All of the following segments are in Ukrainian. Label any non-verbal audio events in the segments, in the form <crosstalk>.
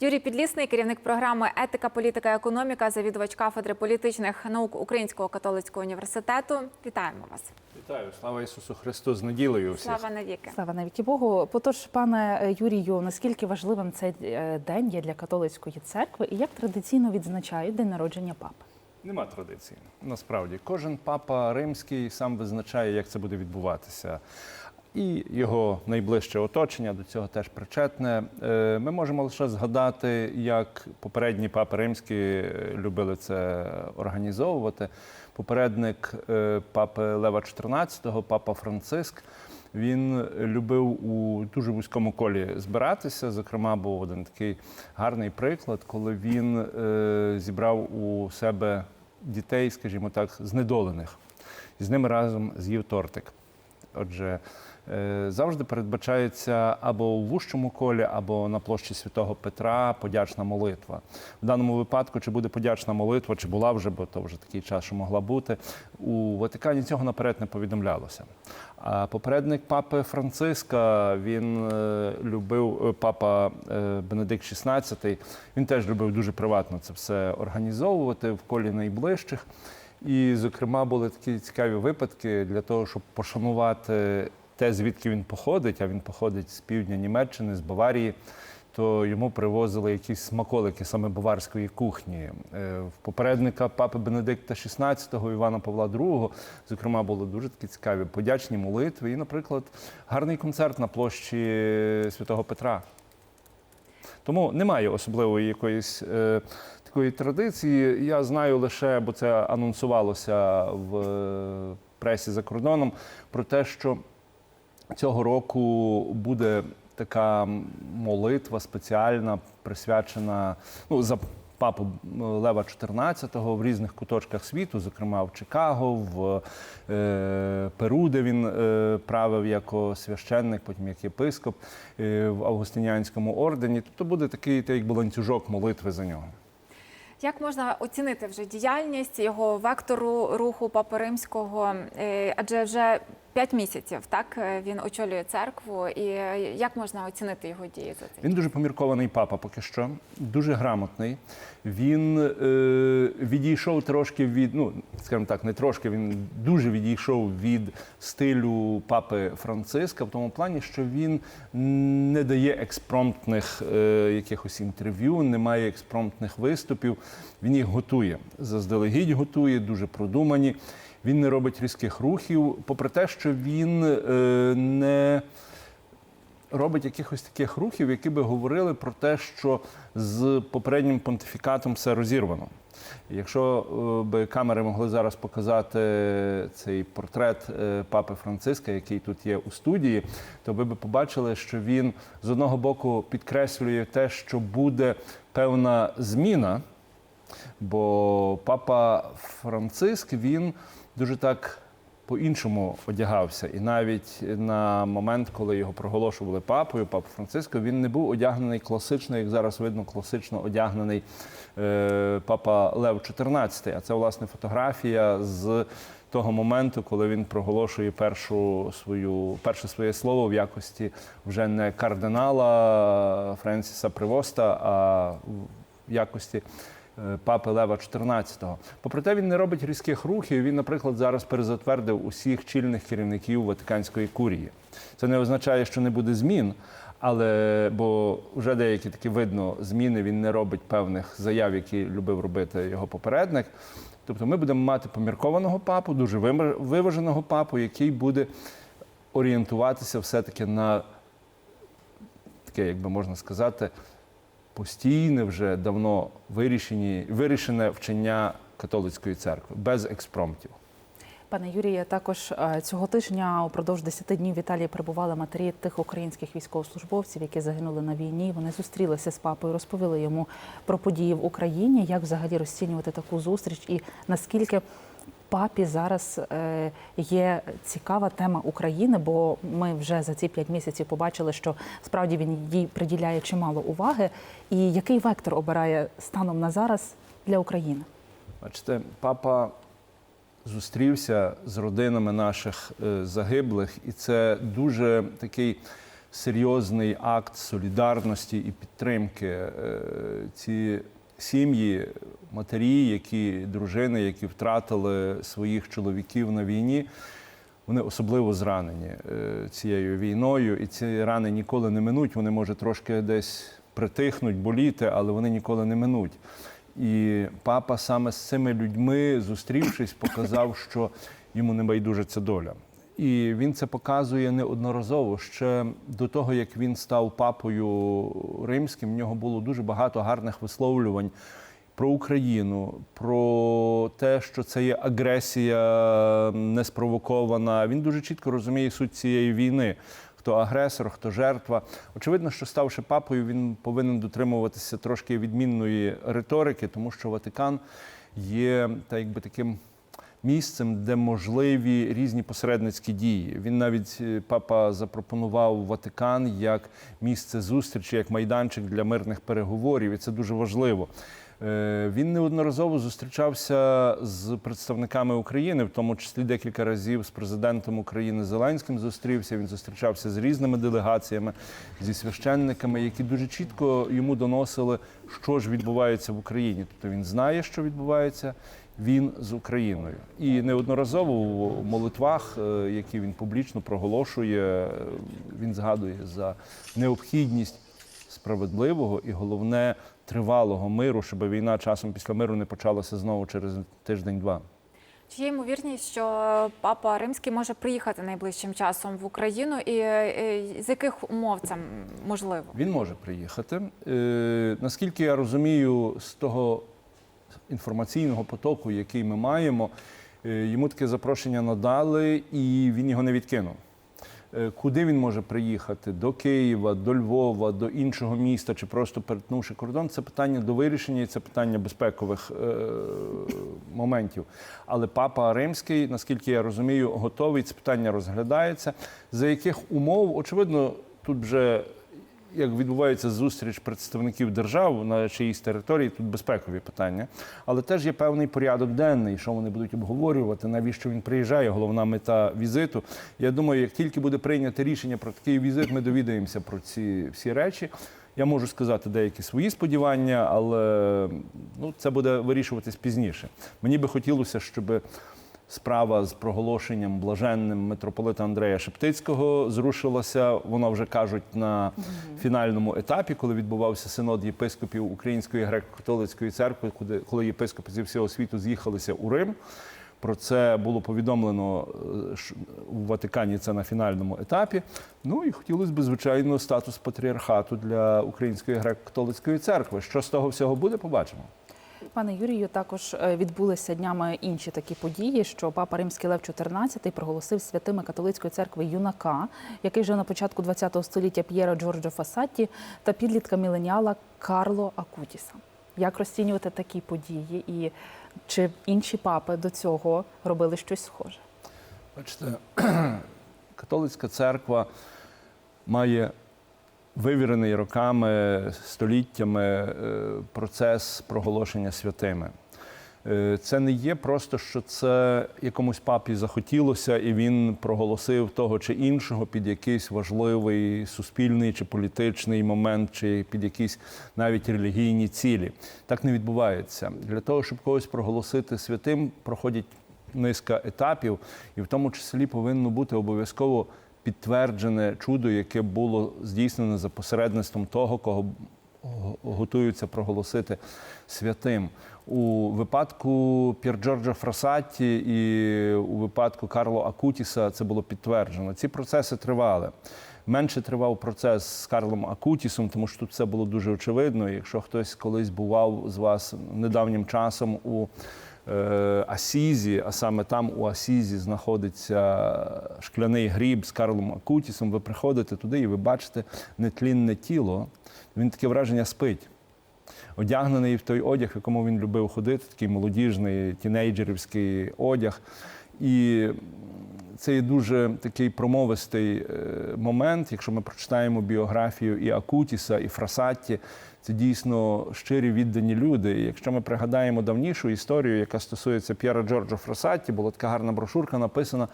Юрій Підлісний, керівник програми Етика, політика, економіка, завідувач кафедри політичних наук Українського католицького університету. Вітаємо вас! Вітаю, слава Ісусу Христу з неділею всіх. Слава навіки! Слава навіки Богу. Отож, пане Юрію, наскільки важливим цей е, день є для католицької церкви і як традиційно відзначають день народження папи? Нема традиції. Насправді, кожен папа римський сам визначає, як це буде відбуватися. І його найближче оточення до цього теж причетне. Е, Ми можемо лише згадати, як попередні папи римські е, любили це організовувати. Попередник е, папи Лева XIV, папа Франциск, він любив у дуже вузькому колі збиратися. Зокрема, був один такий гарний приклад, коли він зібрав у себе дітей, скажімо так, знедолених, і з ними разом з'їв тортик. Отже, завжди передбачається або у вужчому колі, або на площі Святого Петра подячна молитва. В даному випадку, чи буде подячна молитва, чи була вже, бо то вже такий час, що могла бути. У Ватикані цього наперед не повідомлялося. А попередник папи Франциска він е, любив е, папа е, Бенедикт XVI, Він теж любив дуже приватно це все організовувати в колі найближчих. І, зокрема, були такі цікаві випадки для того, щоб пошанувати те, звідки він походить. А він походить з півдня Німеччини, з Баварії. То йому привозили якісь смаколики саме баварської кухні. Е, В попередника папи Бенедикта XVI, Івана Павла II, зокрема, були дуже такі цікаві подячні молитви. І, наприклад, гарний концерт на площі Святого Петра. Тому немає особливої якоїсь е, такої традиції. Я знаю лише, бо це анонсувалося в е, пресі за кордоном, про те, що цього року буде така молитва спеціальна, присвячена ну, за папу Лева XIV в різних куточках світу, зокрема в Чикаго, в е, Перу, де він е, правив як священник, потім як єпископ е, в Августинянському ордені. Тобто буде такий так, якби ланцюжок молитви за нього. Як можна оцінити вже діяльність його вектору руху Папи Римського? Е, Адже вже п'ять місяців так е, він очолює церкву. І е, як можна оцінити його дії за цей? Він дуже поміркований папа поки що, дуже грамотний. Він е, відійшов трошки від, ну скажімо так, не трошки, він дуже відійшов від стилю папи Франциска, в тому плані, що він не дає експромтних е, якихось інтерв'ю, не має експромтних виступів. Він їх готує заздалегідь готує, дуже продумані. Він не робить різких рухів, попри те, що він е, не робить якихось таких рухів, які би говорили про те, що з попереднім понтифікатом все розірвано. Якщо е, би камери могли зараз показати цей портрет е, папи Франциска, який тут є у студії, то ви би побачили, що він з одного боку підкреслює те, що буде певна зміна, бо папа Франциск він дуже так по-іншому одягався. І навіть на момент, коли його проголошували папою, папа Франциско, він не був одягнений класично, як зараз видно, класично одягнений е, папа Лев XIV. А це, власне, фотографія з того моменту, коли він проголошує першу свою, перше своє слово в якості вже не кардинала Френсіса Привоста, а в якості папи Лева XIV. Попри те, він не робить різких рухів. Він, наприклад, зараз перезатвердив усіх чільних керівників Ватиканської курії. Це не означає, що не буде змін. Але бо вже деякі такі видно зміни, він не робить певних заяв, які любив робити його попередник. Тобто ми будемо мати поміркованого папу, дуже виваженого папу, який буде орієнтуватися все-таки на таке, як би можна сказати, постійне вже давно вирішені, вирішене вчення католицької церкви без експромтів. Пане Юрію, також е, цього тижня упродовж 10 днів в Італії перебували матері тих українських військовослужбовців, які загинули на війні. Вони зустрілися з папою, розповіли йому про події в Україні, як взагалі розцінювати таку зустріч, і наскільки папі зараз е, є цікава тема України, бо ми вже за ці 5 місяців побачили, що справді він їй приділяє чимало уваги. І який вектор обирає станом на зараз для України? Бачите, папа зустрівся з родинами наших е, загиблих, і це дуже такий серйозний акт солідарності і підтримки. Е, Ці сім'ї, матері, які дружини, які втратили своїх чоловіків на війні. Вони особливо зранені е, цією війною, і ці рани ніколи не минуть. Вони може трошки десь притихнуть, боліти, але вони ніколи не минуть. І папа саме з цими людьми, зустрівшись, показав, що йому не байдужа ця доля. І він це показує неодноразово. Ще до того, як він став папою римським, в нього було дуже багато гарних висловлювань про Україну, про те, що це є агресія неспровокована. Він дуже чітко розуміє суть цієї війни. Хто агресор, хто жертва. Очевидно, що ставши папою, він повинен дотримуватися трошки відмінної риторики, тому що Ватикан є так якби таким місцем, де можливі різні посередницькі дії. Він навіть е, папа запропонував Ватикан як місце зустрічі, як майданчик для мирних переговорів, і це дуже важливо. Е, Він неодноразово зустрічався з представниками України, в тому числі декілька разів з президентом України Зеленським зустрівся. Він зустрічався з різними делегаціями, зі священниками, які дуже чітко йому доносили, що ж відбувається в Україні. Тобто він знає, що відбувається. Він з Україною і неодноразово в молитвах, е, які він публічно проголошує, е, він згадує за необхідність справедливого і головне тривалого миру, щоб війна часом після миру не почалася знову через тиждень-два. Чи є ймовірність, що папа римський може приїхати найближчим часом в Україну, і е, з яких умов це можливо? Він може приїхати. Наскільки я розумію, з того інформаційного потоку, який ми маємо, е, йому таке запрошення надали, і він його не відкинув. Е, Куди він може приїхати? До Києва, до Львова, до іншого міста чи просто перетнувши кордон, це питання до вирішення і це питання безпекових е, моментів. Але папа римський, наскільки я розумію, готовий. Це питання розглядається. За яких умов, очевидно, тут вже як відбувається зустріч представників держав на чиїсь території, тут безпекові питання, але теж є певний порядок денний, що вони будуть обговорювати, навіщо він приїжджає, головна мета візиту. Я думаю, як тільки буде прийнято рішення про такий візит, ми довідаємося про ці всі речі. Я можу сказати деякі свої сподівання, але ну, це буде вирішуватись пізніше. Мені би хотілося, щоб справа з проголошенням блаженним митрополита Андрея Шептицького зрушилася. Вона вже кажуть на фінальному етапі, коли відбувався синод єпископів Української греко-католицької церкви, куди коли єпископи зі всього світу з'їхалися у Рим. Про це було повідомлено е, у Ватикані. Це на фінальному етапі. Ну і хотілося б, звичайно, статус патріархату для Української греко-католицької церкви. Що з того всього буде, побачимо. Пане Юрію, також е, відбулися днями інші такі події, що папа Римський Лев XIV проголосив святими католицької церкви юнака, який жив на початку ХХ століття П'єро Джорджо Фасатті та підлітка міленіала Карло Акутіса. Як розцінювати такі події, і чи інші папи до цього робили щось схоже? Бачите, <clears throat> католицька церква має вивірений роками, століттями е, процес проголошення святими. Е, Це не є просто, що це якомусь папі захотілося, і він проголосив того чи іншого під якийсь важливий суспільний чи політичний момент, чи під якісь навіть релігійні цілі. Так не відбувається. Для того, щоб когось проголосити святим, проходять низка етапів, і в тому числі повинно бути обов'язково підтверджене чудо, яке було здійснене за посередництвом того, кого готуються проголосити святим. У випадку П'єр-Джорджа Фрасатті і у випадку Карло Акутіса це було підтверджено. Ці процеси тривали. Менше тривав процес з Карлом Акутісом, тому що тут все було дуже очевидно. Якщо хтось колись бував з вас недавнім часом у Асізі, а саме там у Асізі знаходиться шкляний гріб з Карлом Акутісом, ви приходите туди і ви бачите нетлінне тіло. Він таке враження спить. Одягнений в той одяг, в якому він любив ходити, такий молодіжний, тінейджерівський одяг. І це є дуже такий промовистий е, момент. Якщо ми прочитаємо біографію і Акутіса, і Фрасатті, це дійсно щирі віддані люди. І якщо ми пригадаємо давнішу історію, яка стосується П'єра Джорджо Фрасатті, була така гарна брошурка написана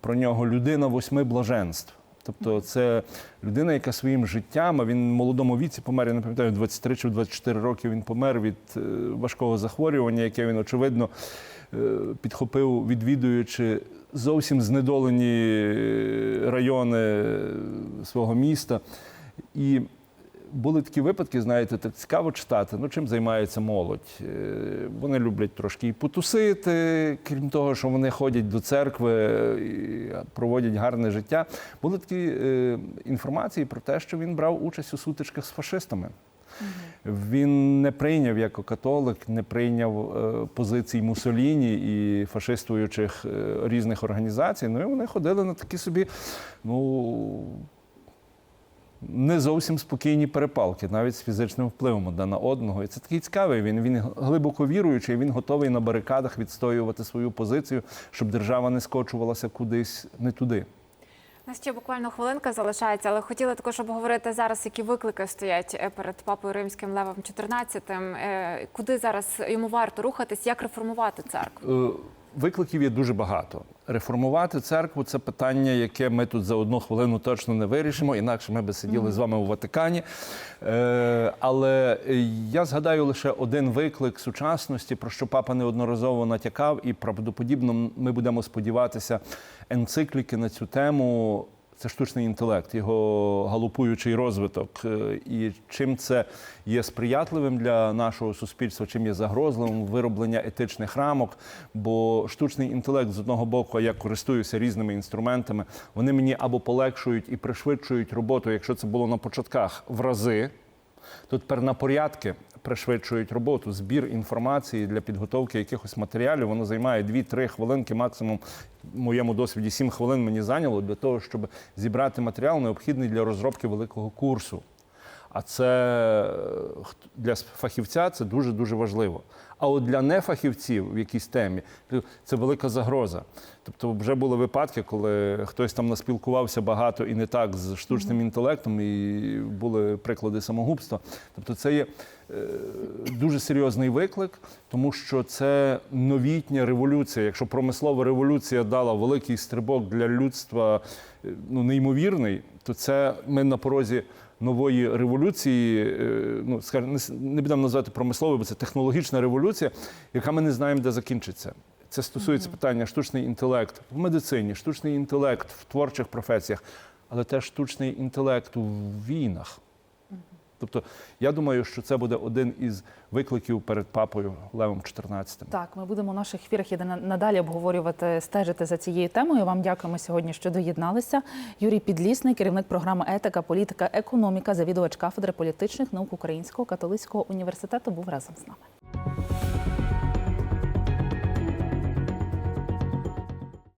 про нього Людина восьми блаженств. Тобто, це людина, яка своїм життям, а він в молодому віці помер, я не пам'ятаю, 23 чи 24 роки він помер від е, важкого захворювання, яке він, очевидно, е, підхопив, відвідуючи зовсім знедолені е, райони свого міста. І були такі випадки, знаєте, так цікаво читати. Ну, чим займається молодь? Е, Вони люблять трошки і потусити, крім того, що вони ходять до церкви і проводять гарне життя. Були такі е, інформації про те, що він брав участь у сутичках з фашистами. Він не прийняв як католик, не прийняв е, позицій Мусоліні і фашистуючих е, різних організацій. Ну і вони ходили на такі собі, ну не зовсім спокійні перепалки, навіть з фізичним впливом одне на одного. І це такий цікавий. Він він глибоко віруючий, він готовий на барикадах відстоювати свою позицію, щоб держава не скочувалася кудись не туди. У нас ще буквально хвилинка залишається, але хотіла також обговорити зараз, які виклики стоять е, перед папою римським Левом XIV, е, куди зараз йому варто рухатись, як реформувати церкву. Е, Викликів є дуже багато. Реформувати церкву це питання, яке ми тут за одну хвилину точно не вирішимо, інакше ми би сиділи з вами у Ватикані. Е, Але я згадаю лише один виклик сучасності, про що папа неодноразово натякав, і правдоподібно ми будемо сподіватися енцикліки на цю тему. Це штучний інтелект, його галопуючий розвиток. Е, І чим це є сприятливим для нашого суспільства, чим є загрозливим вироблення етичних рамок. Бо штучний інтелект з одного боку, я користуюся різними інструментами, вони мені або полегшують і пришвидшують роботу, якщо це було на початках в рази. То тепер на порядки пришвидшують роботу, збір інформації для підготовки якихось матеріалів. Воно займає 2-3 хвилинки, максимум в моєму досвіді 7 хвилин мені зайняло для того, щоб зібрати матеріал, необхідний для розробки великого курсу. А це е, для фахівця це дуже дуже важливо. А от для нефахівців в якійсь темі це велика загроза. Тобто, вже були випадки, коли хтось там наспілкувався багато і не так з штучним інтелектом, і були приклади самогубства. Тобто, це є е, дуже серйозний виклик, тому що це новітня революція. Якщо промислова революція дала великий стрибок для людства, е, ну неймовірний, то це ми на порозі нової революції, е, ну скажімо, не будемо називати промисловою, бо це технологічна революція, яка ми не знаємо, де закінчиться. Це стосується питання штучний інтелект в медицині, штучний інтелект в творчих професіях, але теж штучний інтелект у війнах. Тобто, я думаю, що це буде один із викликів перед папою Левом 14. Так, ми будемо в наших ефірах і на- надалі обговорювати, стежити за цією темою. Вам дякуємо сьогодні, що доєдналися. Юрій Підлісний, керівник програми Етика, політика, економіка, завідувач кафедри політичних наук Українського католицького університету, був разом з нами.